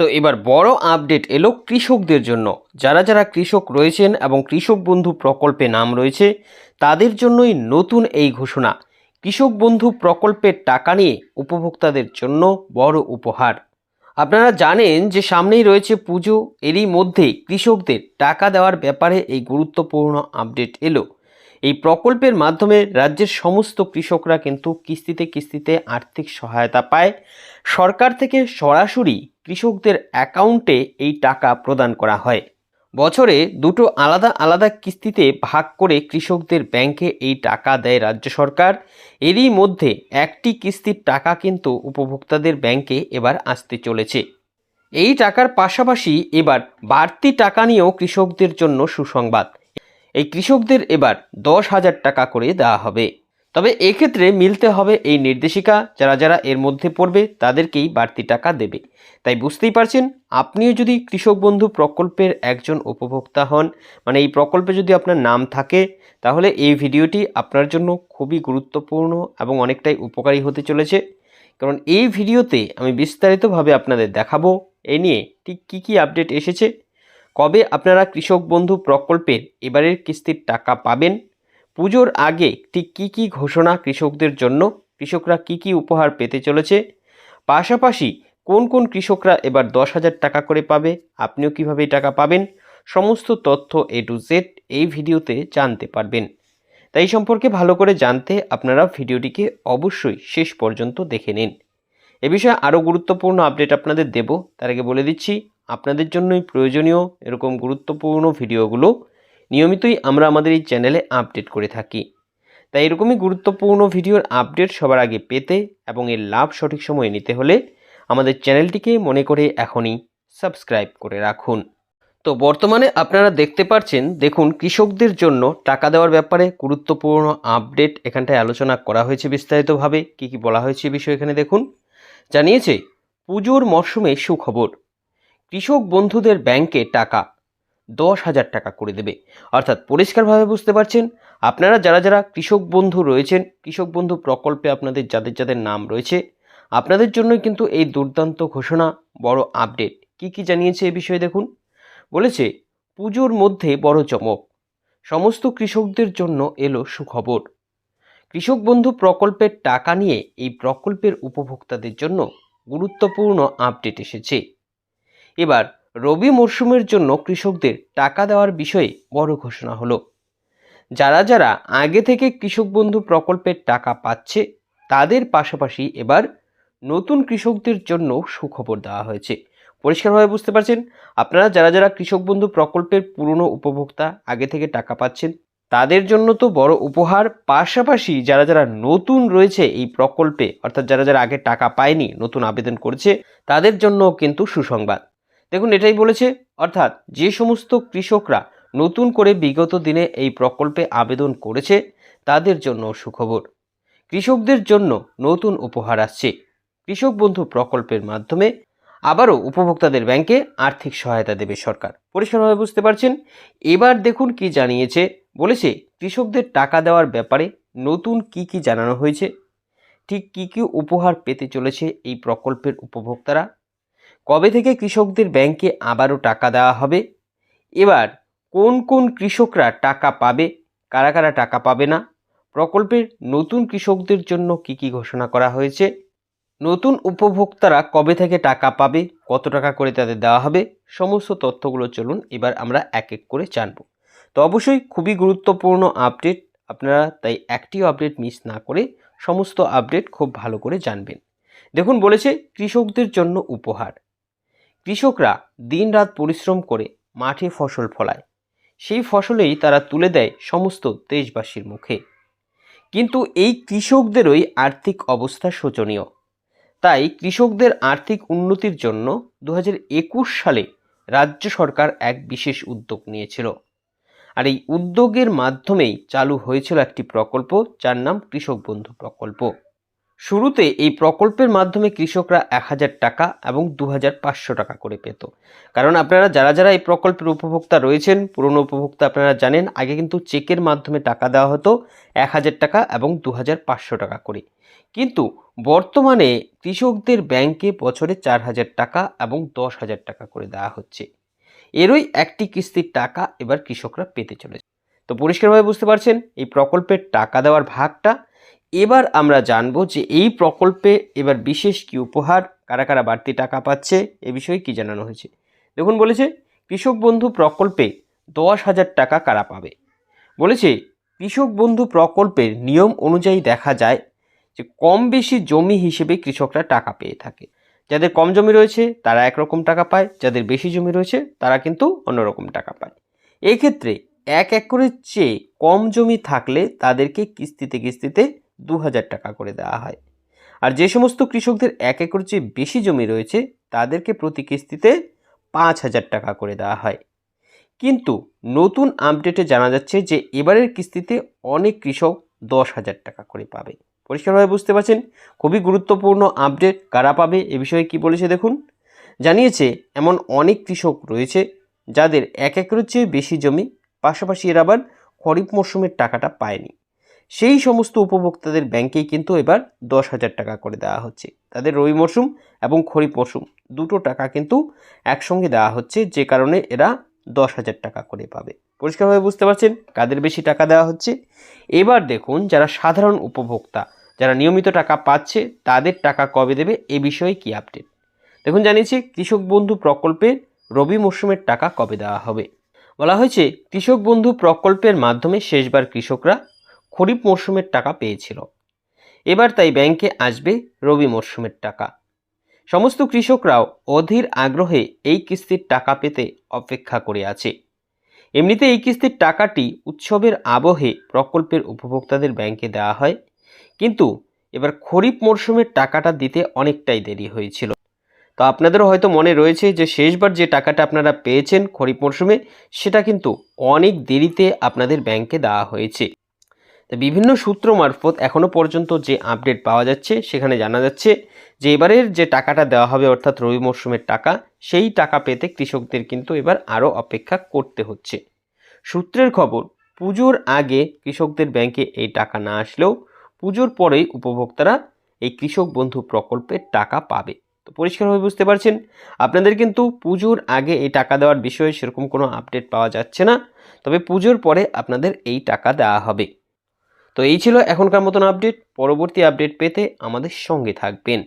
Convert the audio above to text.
তো এবার বড় আপডেট এলো কৃষকদের জন্য। যারা যারা কৃষক রয়েছেন এবং কৃষক বন্ধু প্রকল্পে নাম রয়েছে, তাদের জন্যই নতুন এই ঘোষণা। কৃষক বন্ধু প্রকল্পের টাকা নিয়ে উপভোক্তাদের জন্য বড় উপহার। আপনারা জানেন যে সামনেই রয়েছে পুজো, এরই মধ্যে কৃষকদের টাকা দেওয়ার ব্যাপারে এই গুরুত্বপূর্ণ আপডেট এলো। এই প্রকল্পের মাধ্যমে রাজ্যের সমস্ত কৃষকরা কিন্তু কিস্তিতে কিস্তিতে আর্থিক সহায়তা পায়। সরকার থেকে সরাসরি কৃষকদের অ্যাকাউন্টে এই টাকা প্রদান করা হয়। বছরে দুটো আলাদা আলাদা কিস্তিতে ভাগ করে কৃষকদের ব্যাংকে এই টাকা দেয় রাজ্য সরকার। এরই মধ্যে একটি কিস্তির টাকা কিন্তু উপভোক্তাদের ব্যাংকে এবার আসতে চলেছে। এই টাকার পাশাপাশি এবার বাড়তি টাকা নিয়েও কৃষকদের জন্য সুসংবাদ। এই কৃষকদের এবার দশ হাজার টাকা করে দেওয়া হবে। তবে এক্ষেত্রে মিলতে হবে এই নির্দেশিকা, যারা যারা এর মধ্যে পড়বে তাদেরকেই বাড়তি টাকা দেবে। তাই বুঝতেই পারছেন, আপনিও যদি কৃষক বন্ধু প্রকল্পের একজন উপভোক্তা হন মানে এই প্রকল্পে যদি আপনার নাম থাকে, তাহলে এই ভিডিওটি আপনার জন্য খুবই গুরুত্বপূর্ণ এবং অনেকটাই উপকারী হতে চলেছে। কারণ এই ভিডিওতে আমি বিস্তারিতভাবে আপনাদের দেখাবো, এ নিয়ে ঠিক কী কী আপডেট এসেছে কবে আপনারা কৃষক বন্ধু প্রকল্পের এবারের কিস্তির টাকা পাবেন? পুজোর আগে ঠিক কী কী ঘোষণা কৃষকদের জন্য? কৃষকরা কী কী উপহার পেতে চলেছে? পাশাপাশি কোন কোন কৃষকরা এবার দশ হাজার টাকা করে পাবে? আপনিও কীভাবে টাকা পাবেন? সমস্ত তথ্য এ টু জেড এই ভিডিওতে জানতে পারবেন। তাই সম্পর্কে ভালো করে জানতে আপনারা ভিডিওটিকে অবশ্যই শেষ পর্যন্ত দেখে নিন। এ বিষয়ে আরও গুরুত্বপূর্ণ আপডেট আপনাদের দেব। তার আগে বলে দিচ্ছি আপনাদের জন্যই প্রয়োজনীয় এরকম গুরুত্বপূর্ণ ভিডিওগুলো নিয়মিতই আমরা আমাদের এই চ্যানেলে আপডেট করে থাকি। তাই এরকমই গুরুত্বপূর্ণ ভিডিওর আপডেট সবার আগে পেতে এবং এর লাভ সঠিক সময়ে নিতে হলে আমাদের চ্যানেলটিকে মনে করে এখনই সাবস্ক্রাইব করে রাখুন। তো বর্তমানে আপনারা দেখতে পাচ্ছেন দেখুন কৃষকদের জন্য টাকা দেওয়ার ব্যাপারে গুরুত্বপূর্ণ আপডেট এখানটায় আলোচনা করা হয়েছে বিস্তারিতভাবে। কী কী বলা হয়েছে বিষয়ে এখানে দেখুন। জানিয়েছে, পুজোর মরশুমে সুখবর। কৃষক বন্ধুদের ব্যাংকে টাকা দশ হাজার টাকা করে দেবে। অর্থাৎ পরিষ্কারভাবে বুঝতে পারছেন, আপনারা যারা যারা কৃষক বন্ধু রয়েছেন, কৃষক বন্ধু প্রকল্পে আপনাদের যাদের যাদের নাম রয়েছে, আপনাদের জন্যই কিন্তু এই দুর্দান্ত ঘোষণা বড় আপডেট কি কি জানিয়েছে এ বিষয়ে দেখুন। বলেছে, পুজোর মধ্যে বড় চমক, সমস্ত কৃষকদের জন্য এলো সুখবর। কৃষক বন্ধু প্রকল্পের টাকা নিয়ে এই প্রকল্পের উপভোক্তাদের জন্য গুরুত্বপূর্ণ আপডেট এসেছে। এবার রবি মরশুমের জন্য কৃষকদের টাকা দেওয়ার বিষয়ে বড় ঘোষণা হলো। যারা যারা আগে থেকে কৃষক বন্ধু প্রকল্পের টাকা পাচ্ছে, তাদের পাশাপাশি এবার নতুন কৃষকদের জন্য সুখবর দেওয়া হয়েছে। পরিষ্কারভাবে বুঝতে পারছেন? আপনারা যারা যারা কৃষক বন্ধু প্রকল্পের পুরনো উপভোক্তা, আগে থেকে টাকা পাচ্ছেন, তাদের জন্য তো বড় উপহার। পাশাপাশি যারা যারা নতুন রয়েছে এই প্রকল্পে, অর্থাৎ যারা যারা আগে টাকা পায়নি, নতুন আবেদন করেছে, তাদের জন্য কিন্তু সুসংবাদ। দেখুন, এটাই বলেছে, অর্থাৎ যে সমস্ত কৃষকরা নতুন করে বিগত দিনে এই প্রকল্পে আবেদন করেছে, তাদের জন্য সুখবর। কৃষকদের জন্য নতুন উপহার আসছে। কৃষক বন্ধু প্রকল্পের মাধ্যমে আবারও উপভোক্তাদের ব্যাংকে আর্থিক সহায়তা দেবে সরকার। পরিষ্কারভাবে বুঝতে পারছেন? এবার দেখুন কি জানিয়েছে। বলেছে, কৃষকদের টাকা দেওয়ার ব্যাপারে নতুন কি কি জানানো হয়েছে? ঠিক কি কি উপহার পেতে চলেছে এই প্রকল্পের উপভোক্তারা? কবে থেকে কৃষকদের ব্যাংকে আবারও টাকা দেওয়া হবে? এবার কোন কোন কৃষকরা টাকা পাবে? কারা কারা টাকা পাবে না? প্রকল্পের নতুন কৃষকদের জন্য কি কি ঘোষণা করা হয়েছে? নতুন উপভোক্তারা কবে থেকে টাকা পাবে? কত টাকা করে তাদের দেওয়া হবে? সমস্ত তথ্যগুলো চলুন এবার আমরা এক এক করে জানব। তো অবশ্যই খুবই গুরুত্বপূর্ণ আপডেট আপনারা তাই একটিও আপডেট মিস না করে সমস্ত আপডেট খুব ভালো করে জানবেন। দেখুন বলেছে কৃষকদের জন্য উপহার। কৃষকরা দিনরাত পরিশ্রম করে মাঠে ফসল ফলায়। সেই ফসলেই তারা তুলে দেয় সমস্ত দেশবাসীর মুখে। কিন্তু এই কৃষকদেরই আর্থিক অবস্থা শোচনীয়। তাই কৃষকদের আর্থিক উন্নতির জন্য দু হাজার একুশ সালে রাজ্য সরকার এক বিশেষ উদ্যোগ নিয়েছিল। আর এই উদ্যোগের মাধ্যমেই চালু হয়েছিল একটি প্রকল্প, যার নাম কৃষক বন্ধু প্রকল্প। শুরুতে এই প্রকল্পের মাধ্যমে কৃষকরা এক হাজার টাকা এবং দু হাজার পাঁচশো টাকা করে পেত। কারণ আপনারা যারা যারা এই প্রকল্পের উপভোক্তা রয়েছেন, পুরনো উপভোক্তা আপনারা জানেন, আগে কিন্তু চেকের মাধ্যমে টাকা দেওয়া হতো এক হাজার টাকা এবং দু হাজার পাঁচশো টাকা করে। কিন্তু বর্তমানে কৃষকদের ব্যাংকে বছরে চার হাজার টাকা এবং দশ হাজার টাকা করে দেওয়া হচ্ছে। এরই একটি কিস্তির টাকা এবার কৃষকরা পেতে চলেছে। তো পরিষ্কারভাবে বুঝতে পারছেন, এই প্রকল্পের টাকা দেওয়ার ভাগটা এবার আমরা জানব যে এই প্রকল্পে এবার বিশেষ কি উপহার, কারা কারা বাড়তি টাকা পাচ্ছে, এ বিষয়ে কি জানানো হয়েছে? দেখুন বলেছে, কৃষক বন্ধু প্রকল্পে দশ হাজার টাকা কারা পাবে? বলেছে, কৃষক বন্ধু প্রকল্পের নিয়ম অনুযায়ী দেখা যায় যে কম বেশি জমি হিসেবে কৃষকরা টাকা পেয়ে থাকে। যাদের কম জমি রয়েছে, তারা একরকম টাকা পায়, যাদের বেশি জমি রয়েছে, তারা কিন্তু অন্যরকম টাকা পায়। এক্ষেত্রে এক একরের চেয়ে কম জমি থাকলে তাদেরকে কিস্তিতে কিস্তিতে দু হাজার টাকা করে দেওয়া হয়। আর যে সমস্ত কৃষকদের এক একর চেয়ে বেশি জমি রয়েছে, তাদেরকে প্রতি কিস্তিতে পাঁচ হাজার টাকা করে দেওয়া হয়। কিন্তু নতুন আপডেটে জানা যাচ্ছে যে, এবারের কিস্তিতে অনেক কৃষক দশ হাজার টাকা করে পাবে। পরিষ্কারভাবে বুঝতে পারছেন? খুবই গুরুত্বপূর্ণ আপডেট। কারা পাবে, এ বিষয়ে কি বলেছে দেখুন? জানিয়েছে, এমন অনেক কৃষক রয়েছে যাদের এক একরের চেয়ে বেশি জমি, পাশাপাশি এর আবার খরিফ মরশুমের টাকাটা পায়নি। সেই সমস্ত উপভোক্তাদের ব্যাংকেই কিন্তু এবার দশ হাজার টাকা করে দেওয়া হচ্ছে। তাদের রবি মরশুম এবং খরিফ মরশুম দুটো টাকা কিন্তু একসঙ্গে দেওয়া হচ্ছে, যে কারণে এরা দশ হাজার টাকা করে পাবে। পরিষ্কারভাবে বুঝতে পারছেন কাদের বেশি টাকা দেওয়া হচ্ছে? এবার দেখুন যারা সাধারণ উপভোক্তা, যারা নিয়মিত টাকা পাচ্ছে, তাদের টাকা কবে দেবে এ বিষয়ে কি আপডেট? দেখুন জানিয়েছি কৃষক বন্ধু প্রকল্পে রবি মরশুমের টাকা কবে দেওয়া হবে? বলা হয়েছে কৃষক বন্ধু প্রকল্পের মাধ্যমে শেষবার কৃষকরা খরিফ মরশুমের টাকা পেয়েছিল। এবার তাই ব্যাংকে আসবে রবি মরশুমের টাকা। সমস্ত কৃষকরাও অধীর আগ্রহে এই কিস্তির টাকা পেতে অপেক্ষা করে আছে। এমনিতে এই কিস্তির টাকাটি উৎসবের আবহে প্রকল্পের উপভোক্তাদের ব্যাংকে দেওয়া হয়। কিন্তু এবার খরিফ মরশুমের টাকাটা দিতে অনেকটাই দেরি হয়েছিল। তো আপনাদেরও হয়তো মনে রয়েছে যে শেষবার যে টাকাটা আপনারা পেয়েছেন খরিফ মরশুমে, সেটা কিন্তু অনেক দেরিতে আপনাদের ব্যাংকে দেওয়া হয়েছে। তো বিভিন্ন সূত্র মারফত এখনও পর্যন্ত যে আপডেট পাওয়া যাচ্ছে, সেখানে জানা যাচ্ছে যে এবারের যে টাকাটা দেওয়া হবে, অর্থাৎ রবি মরশুমের টাকা, সেই টাকা পেতে কৃষকদের কিন্তু এবার আরও অপেক্ষা করতে হচ্ছে। সূত্রের খবর, পুজোর আগে কৃষকদের ব্যাংকে এই টাকা না আসলেও পুজোর পরেই উপভোক্তারা এই কৃষক বন্ধু প্রকল্পের টাকা পাবে। তো পরিষ্কারভাবে বুঝতে পারছেন? আপনাদের কিন্তু পুজোর আগে এই টাকা দেওয়ার বিষয়ে সেরকম কোনো আপডেট পাওয়া যাচ্ছে না। তবে পুজোর পরে আপনাদের এই টাকা দেওয়া হবে। তো এই ছিল এখনকার মতন আপডেট পরবর্তী আপডেট পেতে আমাদের সঙ্গে থাকবেন।